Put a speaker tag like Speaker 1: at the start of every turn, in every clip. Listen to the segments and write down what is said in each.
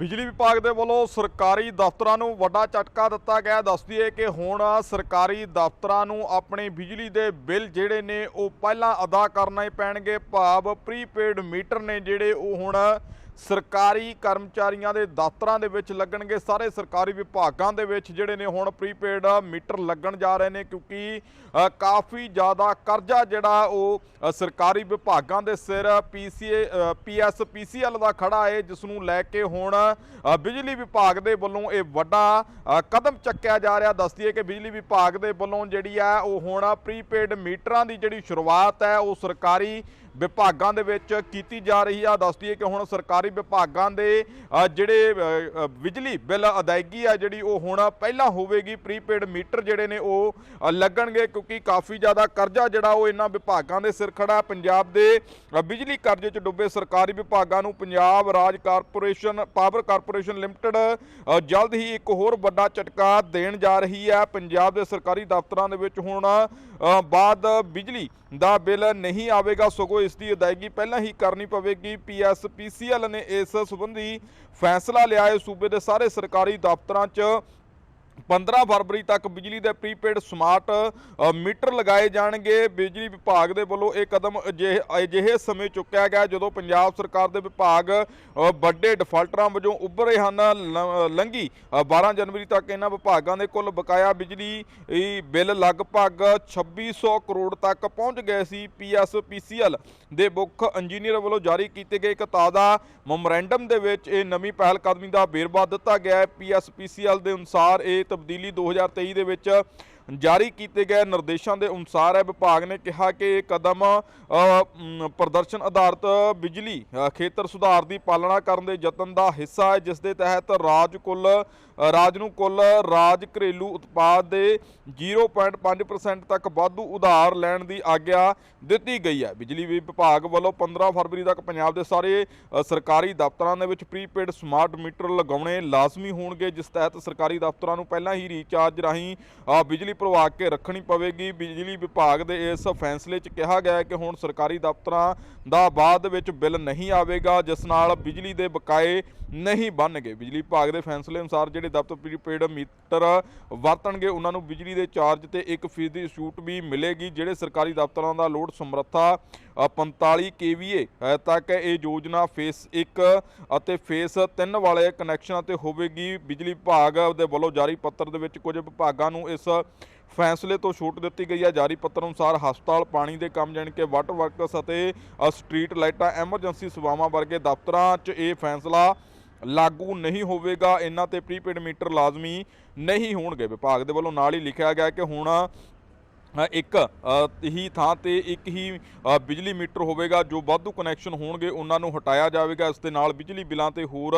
Speaker 1: ਬਿਜਲੀ ਵਿਭਾਗ ਦੇ ਵੱਲੋਂ ਸਰਕਾਰੀ ਦਫ਼ਤਰਾਂ ਨੂੰ ਵੱਡਾ ਝਟਕਾ ਦਿੱਤਾ ਗਿਆ। ਦੱਸ ਦਈਏ ਕਿ ਹੁਣ ਸਰਕਾਰੀ ਦਫ਼ਤਰਾਂ ਨੂੰ ਆਪਣੇ ਬਿਜਲੀ ਦੇ ਬਿੱਲ ਜਿਹੜੇ ਨੇ ਉਹ ਪਹਿਲਾਂ ਅਦਾ ਕਰਨੇ ਪੈਣਗੇ। ਭਾਵ ਪ੍ਰੀਪੇਡ ਮੀਟਰ ਨੇ ਜਿਹੜੇ ਉਹ ਹੁਣ ਸਰਕਾਰੀ ਕਰਮਚਾਰੀਆਂ ਦੇ ਦਫ਼ਤਰਾਂ ਦੇ ਵਿੱਚ ਲੱਗਣਗੇ ਸਾਰੇ ਸਰਕਾਰੀ ਵਿਭਾਗਾਂ ਦੇ ਵਿੱਚ, ਜਿਹੜੇ ਨੇ ਹੁਣ ਪ੍ਰੀਪੇਡ ਮੀਟਰ ਲੱਗਣ ਜਾ ਰਹੇ ਨੇ ਕਿਉਂਕਿ ਕਾਫੀ ਜ਼ਿਆਦਾ ਕਰਜ਼ਾ ਜਿਹੜਾ ਉਹ ਸਰਕਾਰੀ ਵਿਭਾਗਾਂ ਦੇ ਸਿਰ, ਪੀਸੀਏ ਪੀਐਸ, ਪੀਸੀਐਲ ਦਾ ਖੜਾ ਹੈ ਜਿਸ ਨੂੰ ਲੈ ਕੇ ਹੁਣ ਬਿਜਲੀ ਵਿਭਾਗ ਦੇ ਵੱਲੋਂ ਇਹ ਵੱਡਾ ਕਦਮ ਚੱਕਿਆ ਜਾ ਰਿਹਾ। ਦੱਸਦੀ ਹੈ ਕਿ ਬਿਜਲੀ ਵਿਭਾਗ ਦੇ ਵੱਲੋਂ ਜਿਹੜੀ ਹੈ ਉਹ ਹੁਣ ਪ੍ਰੀਪੇਡ ਮੀਟਰਾਂ ਦੀ ਜਿਹੜੀ ਸ਼ੁਰੂਆਤ ਹੈ, ਉਹ ਸਰਕਾਰੀ ਵਿਭਾਗਾਂ ਦੇ ਵਿੱਚ ਕੀਤੀ ਜਾ ਰਹੀ ਆ। ਦੱਸਦੀ ਹੈ ਕਿ ਹੁਣ ਸਰਕਾਰੀ ਵਿਭਾਗਾਂ ਦੇ ਜਿਹੜੇ ਬਿਜਲੀ ਬਿੱਲ ਅਦਾਇਗੀ ਆ ਜਿਹੜੀ ਉਹ ਹੁਣ ਪਹਿਲਾਂ ਹੋਵੇਗੀ। ਪ੍ਰੀਪੇਡ ਮੀਟਰ ਜਿਹੜੇ ਨੇ ਉਹ ਲੱਗਣਗੇ ਕਿਉਂਕਿ ਕਾਫੀ ਜ਼ਿਆਦਾ ਕਰਜ਼ਾ ਜਿਹੜਾ ਉਹ ਇਹਨਾਂ ਵਿਭਾਗਾਂ ਦੇ ਸਿਰ ਖੜਾ ਪੰਜਾਬ ਦੇ ਬਿਜਲੀ ਕਰਜ਼ੇ 'ਚ ਡੁੱਬੇ ਸਰਕਾਰੀ ਵਿਭਾਗਾਂ ਨੂੰ ਪੰਜਾਬ ਰਾਜ ਕਾਰਪੋਰੇਸ਼ਨ, ਪਾਵਰ ਕਾਰਪੋਰੇਸ਼ਨ ਲਿਮਟਿਡ ਜਲਦ ਹੀ ਇੱਕ ਹੋਰ ਵੱਡਾ ਝਟਕਾ ਦੇਣ ਜਾ ਰਹੀ ਹੈ। ਪੰਜਾਬ ਦੇ ਸਰਕਾਰੀ ਦਫ਼ਤਰਾਂ ਦੇ ਵਿੱਚ ਹੁਣ ਬਾਅਦ ਬਿਜਲੀ ਦਾ ਬਿੱਲ ਨਹੀਂ ਆਵੇਗਾ। ਸਗੋਂ ਇਸ ਦੀ ਅਦਾਇਗੀ ਪਹਿਲਾਂ ਹੀ ਕਰਨੀ ਪਵੇਗੀ। ਪੀਐਸ ਪੀਸੀਐਲ ਨੇ ਇਸ ਸੰਬੰਧੀ ਫੈਸਲਾ ਲਿਆ ਹੈ। ਸੂਬੇ ਦੇ ਸਾਰੇ ਸਰਕਾਰੀ ਦਫ਼ਤਰਾਂ 'ਚ 15 ਫਰਵਰੀ ਤੱਕ ਬਿਜਲੀ ਦੇ ਪ੍ਰੀਪੇਡ ਸਮਾਰਟ ਮੀਟਰ ਲਗਾਏ ਜਾਣਗੇ। ਬਿਜਲੀ ਵਿਭਾਗ ਦੇ ਵੱਲੋਂ ਇਹ ਕਦਮ ਅਜਿਹੇ ਅਜਿਹੇ ਸਮੇਂ ਚੁੱਕਿਆ ਗਿਆ ਜਦੋਂ ਪੰਜਾਬ ਸਰਕਾਰ ਦੇ ਵਿਭਾਗ ਵੱਡੇ ਡਿਫਾਲਟਰਾਂ ਵਜੋਂ ਉੱਭਰੇ ਹਨ। ਲ- ਲੰਘੀ ਅ, 12 ਜਨਵਰੀ ਤੱਕ ਇਹਨਾਂ ਵਿਭਾਗਾਂ ਦੇ ਕੁੱਲ ਬਕਾਇਆ ਬਿਜਲੀ ਬਿੱਲ ਲਗਭਗ 2600 ਕਰੋੜ ਤੱਕ ਪਹੁੰਚ ਗਏ ਸੀ। ਪੀਐਸ ਪੀਸੀਐਲ ਦੇ ਮੁੱਖ ਇੰਜੀਨੀਅਰ ਵੱਲੋਂ ਜਾਰੀ ਕੀਤੇ ਗਏ ਇੱਕ ਤਾਜ਼ਾ ਮੈਮੋਰੈਂਡਮ ਦੇ ਵਿੱਚ ਇਹ ਨਵੀਂ ਪਹਿਲ ਕਦਮੀ ਦਾ ਵੇਰਵਾ ਦਿੱਤਾ ਗਿਆ ਹੈ। ਪੀਐਸ ਪੀਸੀਐਲ ਦੇ ਅਨੁਸਾਰ ਇਹ ਤਬਦੀਲੀ 2023 ਦੇ ਵਿੱਚ ਜਾਰੀ ਕੀਤੇ ਗਏ ਨਿਰਦੇਸ਼ਾਂ ਦੇ ਅਨੁਸਾਰ ਹੈ ਵਿਭਾਗ ਨੇ ਕਿਹਾ ਕਿ ਇਹ ਕਦਮ ਪ੍ਰਦਰਸ਼ਨ ਆਧਾਰਿਤ ਬਿਜਲੀ ਖੇਤਰ ਸੁਧਾਰ ਦੀ ਪਾਲਣਾ ਕਰਨ ਦੇ ਯਤਨ ਦਾ ਹਿੱਸਾ ਹੈ, ਜਿਸ ਦੇ ਤਹਿਤ ਰਾਜ ਕੁੱਲ ਰਾਜ ਨੂੰ ਕੁੱਲ ਰਾਜ ਘਰੇਲੂ ਉਤਪਾਦ ਦੇ 0.5% ਤੱਕ ਵਾਧੂ ਉਧਾਰ ਲੈਣ ਦੀ ਆਗਿਆ ਦਿੱਤੀ ਗਈ ਹੈ। ਬਿਜਲੀ ਵਿਭਾਗ ਵੱਲੋਂ 15 ਫਰਵਰੀ ਤੱਕ ਪੰਜਾਬ ਦੇ ਸਾਰੇ ਸਰਕਾਰੀ ਦਫ਼ਤਰਾਂ ਦੇ ਵਿੱਚ ਪ੍ਰੀਪੇਡ ਸਮਾਰਟ ਮੀਟਰ ਲਗਾਉਣੇ ਲਾਜ਼ਮੀ ਹੋਣਗੇ, ਜਿਸ ਤਹਿਤ ਸਰਕਾਰੀ ਦਫ਼ਤਰਾਂ ਨੂੰ ਪਹਿਲਾਂ ਹੀ ਰੀਚਾਰਜ ਰਾਹੀਂ ਬਿਜਲੀ ਪ੍ਰਵਾਹ ਕੇ ਰੱਖਣੀ ਪਵੇਗੀ। ਬਿਜਲੀ ਵਿਭਾਗ ਦੇ ਇਸ ਫੈਸਲੇ 'ਚ ਕਿਹਾ ਗਿਆ ਹੈ ਕਿ ਹੁਣ ਸਰਕਾਰੀ ਦਫ਼ਤਰਾਂ ਦਾ ਬਾਅਦ ਵਿੱਚ ਬਿੱਲ ਨਹੀਂ ਆਵੇਗਾ, ਜਿਸ ਨਾਲ ਬਿਜਲੀ ਦੇ ਬਕਾਏ ਨਹੀਂ ਬਣਨਗੇ। ਬਿਜਲੀ ਵਿਭਾਗ ਦੇ ਫੈਸਲੇ ਅਨੁਸਾਰ ਜਿਹੜੇ ਦਫ਼ਤਰ ਪ੍ਰੀਪੇਡ ਮੀਟਰ ਵਰਤਣਗੇ, ਉਹਨਾਂ ਨੂੰ ਬਿਜਲੀ ਦੇ ਚਾਰਜ ਤੇ 1% ਛੂਟ ਵੀ ਮਿਲੇਗੀ, ਜਿਹੜੇ ਸਰਕਾਰੀ ਦਫ਼ਤਰਾਂ ਦਾ ਲੋਡ ਸਮਰੱਥਾ 45 ਕੇਵੀਏ ਤੱਕ ਇਹ ਯੋਜਨਾ ਫੇਸ 1 ਅਤੇ ਫੇਸ 3 ਵਾਲੇ ਕਨੈਕਸ਼ਨਾਂ ਤੇ ਹੋਵੇਗੀ। ਬਿਜਲੀ ਵਿਭਾਗ ਦੇ ਵੱਲੋਂ ਜਾਰੀ ਪੱਤਰ ਦੇ ਵਿੱਚ ਕੁਝ ਵਿਭਾਗਾਂ ਨੂੰ ਇਸ ਫੈਸਲੇ ਤੋਂ ਛੂਟ ਦਿੱਤੀ ਗਈ ਹੈ। ਜਾਰੀ ਪੱਤਰ ਅਨੁਸਾਰ ਹਸਪਤਾਲ, ਪਾਣੀ ਦੇ ਕੰਮ ਜਾਣੀ ਕਿ ਵਾਟਰ ਵਰਕਸ ਅਤੇ ਸਟਰੀਟ ਲਾਈਟਾਂ, ਐਮਰਜੈਂਸੀ ਸੇਵਾਵਾਂ ਵਰਗੇ ਦਫ਼ਤਰਾਂ 'ਚ ਇਹ ਫੈਸਲਾ ਲਾਗੂ ਨਹੀਂ ਹੋਵੇਗਾ। ਇਹਨਾਂ ਤੇ ਪ੍ਰੀਪੇਡ ਮੀਟਰ ਲਾਜ਼ਮੀ ਨਹੀਂ ਹੋਣਗੇ। ਵਿਭਾਗ ਦੇ ਵੱਲੋਂ ਨਾਲ ਹੀ ਲਿਖਿਆ ਗਿਆ ਕਿ ਹੁਣ ਇੱਕ ਹੀ ਥਾਂ ਤੇ ਇੱਕ ਹੀ ਬਿਜਲੀ ਮੀਟਰ ਹੋਵੇਗਾ ਜੋ ਵਾਧੂ ਕਨੈਕਸ਼ਨ ਹੋਣਗੇ, ਉਹਨਾਂ ਨੂੰ ਹਟਾਇਆ ਜਾਵੇਗਾ। ਇਸ ਦੇ ਨਾਲ ਬਿਜਲੀ ਬਿੱਲਾਂ ਤੇ ਹੋਰ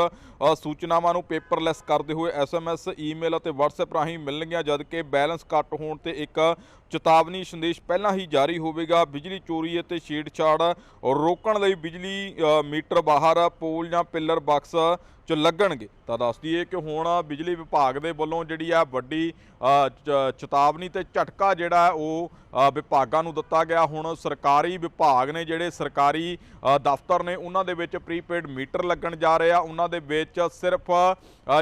Speaker 1: ਸੂਚਨਾਵਾਂ ਨੂੰ ਪੇਪਰਲੈਸ ਕਰਦੇ ਹੋਏ ਐਸਐਮਐਸ ਈਮੇਲ ਅਤੇ WhatsApp ਰਾਹੀਂ ਮਿਲਣਗੀਆਂ, ਜਦਕਿ ਬੈਲੈਂਸ ਘੱਟ ਹੋਣ ਤੇ ਇੱਕ ਚੇਤਾਵਨੀ ਸੰਦੇਸ਼ ਪਹਿਲਾਂ ਹੀ ਜਾਰੀ ਹੋਵੇਗਾ। ਬਿਜਲੀ ਚੋਰੀ ਅਤੇ ਛੇੜਛਾੜ ਰੋਕਣ ਲਈ ਬਿਜਲੀ ਮੀਟਰ ਬਾਹਰ ਪੋਲ ਜਾਂ ਪਿੱਲਰ ਬਾਕਸ ਚ ਲੱਗਣਗੇ। ਤਾਂ ਦੱਸ ਦਈਏ ਕਿ ਹੁਣ ਬਿਜਲੀ ਵਿਭਾਗ ਦੇ ਵੱਲੋਂ ਜਿਹੜੀ ਆ ਵੱਡੀ ਚ- ਚੇਤਾਵਨੀ ਤੇ ਝਟਕਾ ਜਿਹੜਾ ਉਹ ਉਹ ਵਿਭਾਗਾਂ ਨੂੰ ਦਿੱਤਾ ਗਿਆ। ਹੁਣ ਸਰਕਾਰੀ ਵਿਭਾਗ ਨੇ ਜਿਹੜੇ ਸਰਕਾਰੀ ਦਫ਼ਤਰ ਨੇ, ਉਹਨਾਂ ਦੇ ਵਿੱਚ ਪ੍ਰੀਪੇਡ ਮੀਟਰ ਲੱਗਣ ਜਾ ਰਹੇ ਆ। ਉਹਨਾਂ ਦੇ ਵਿੱਚ ਸਿਰਫ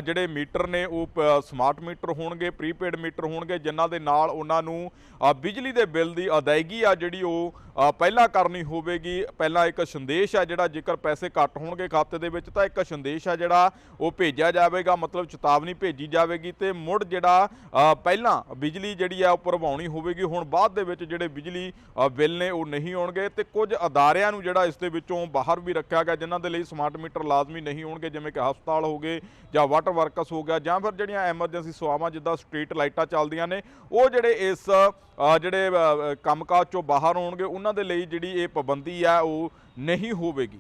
Speaker 1: ਜਿਹੜੇ ਮੀਟਰ ਨੇ, ਉਹ ਸਮਾਰਟ ਮੀਟਰ ਹੋਣਗੇ, ਪ੍ਰੀਪੇਡ ਮੀਟਰ ਹੋਣਗੇ, ਜਿਨ੍ਹਾਂ ਦੇ ਨਾਲ ਉਹਨਾਂ ਨੂੰ ਬਿਜਲੀ ਦੇ ਬਿੱਲ ਦੀ ਅਦਾਇਗੀ ਆ ਜਿਹੜੀ ਉਹ ਪਹਿਲਾਂ ਕਰਨੀ ਹੋਵੇਗੀ। ਪਹਿਲਾਂ ਇੱਕ ਸੰਦੇਸ਼ ਆ ਜਿਹੜਾ ਜੇਕਰ ਪੈਸੇ ਘੱਟ ਹੋਣਗੇ ਖਾਤੇ ਦੇ ਵਿੱਚ, ਤਾਂ ਇੱਕ ਸੰਦੇਸ਼ ਆ ਜਿਹੜਾ ਉਹ ਭੇਜਿਆ ਜਾਵੇਗਾ। ਮਤਲਬ ਚੇਤਾਵਨੀ ਭੇਜੀ ਜਾਵੇਗੀ ਤੇ ਮੁੜ ਜਿਹੜਾ ਪਹਿਲਾਂ ਬਿਜਲੀ ਜਿਹੜੀ ਆ ਉਹ ਭਰਵਾਉਣੀ ਹੋਵੇਗੀ। ਹੁਣ ਬਾਅਦ ਦੇ ਵਿੱਚ ਜਿਹੜੇ ਬਿਜਲੀ ਬਿੱਲ ਨੇ ਉਹ ਨਹੀਂ ਆਉਣਗੇ ਤੇ ਕੁਝ ਅਦਾਰਿਆਂ ਨੂੰ ਜਿਹੜਾ ਇਸ ਦੇ ਵਿੱਚੋਂ ਬਾਹਰ ਵੀ ਰੱਖਿਆ ਗਿਆ ਜਿਨ੍ਹਾਂ ਦੇ ਲਈ ਸਮਾਰਟ ਮੀਟਰ ਲਾਜ਼ਮੀ ਨਹੀਂ ਹੋਣਗੇ ਜਿਵੇਂ ਕਿ ਹਸਪਤਾਲ ਹੋ ਗਏ ਜਾਂ ਵਾਟਰ ਵਰਕਸ ਹੋ ਗਿਆ ਜਾਂ ਫਿਰ ਜਿਹੜੀਆਂ ਐਮਰਜੈਂਸੀ ਸੇਵਾਵਾਂ ਜਿੱਦਾਂ ਸਟਰੀਟ ਲਾਈਟਾਂ ਚੱਲਦੀਆਂ ਨੇ ਉਹ ਜਿਹੜੇ ਇਸ ਜਿਹੜੇ ਅ, ਕੰਮਕਾਜ ਚੋਂ ਬਾਹਰ ਹੋਣਗੇ ਉਹਨਾਂ ਦੇ ਲਈ ਜਿਹੜੀ ਇਹ ਪਾਬੰਦੀ ਆ ਉਹ ਨਹੀਂ ਹੋਵੇਗੀ।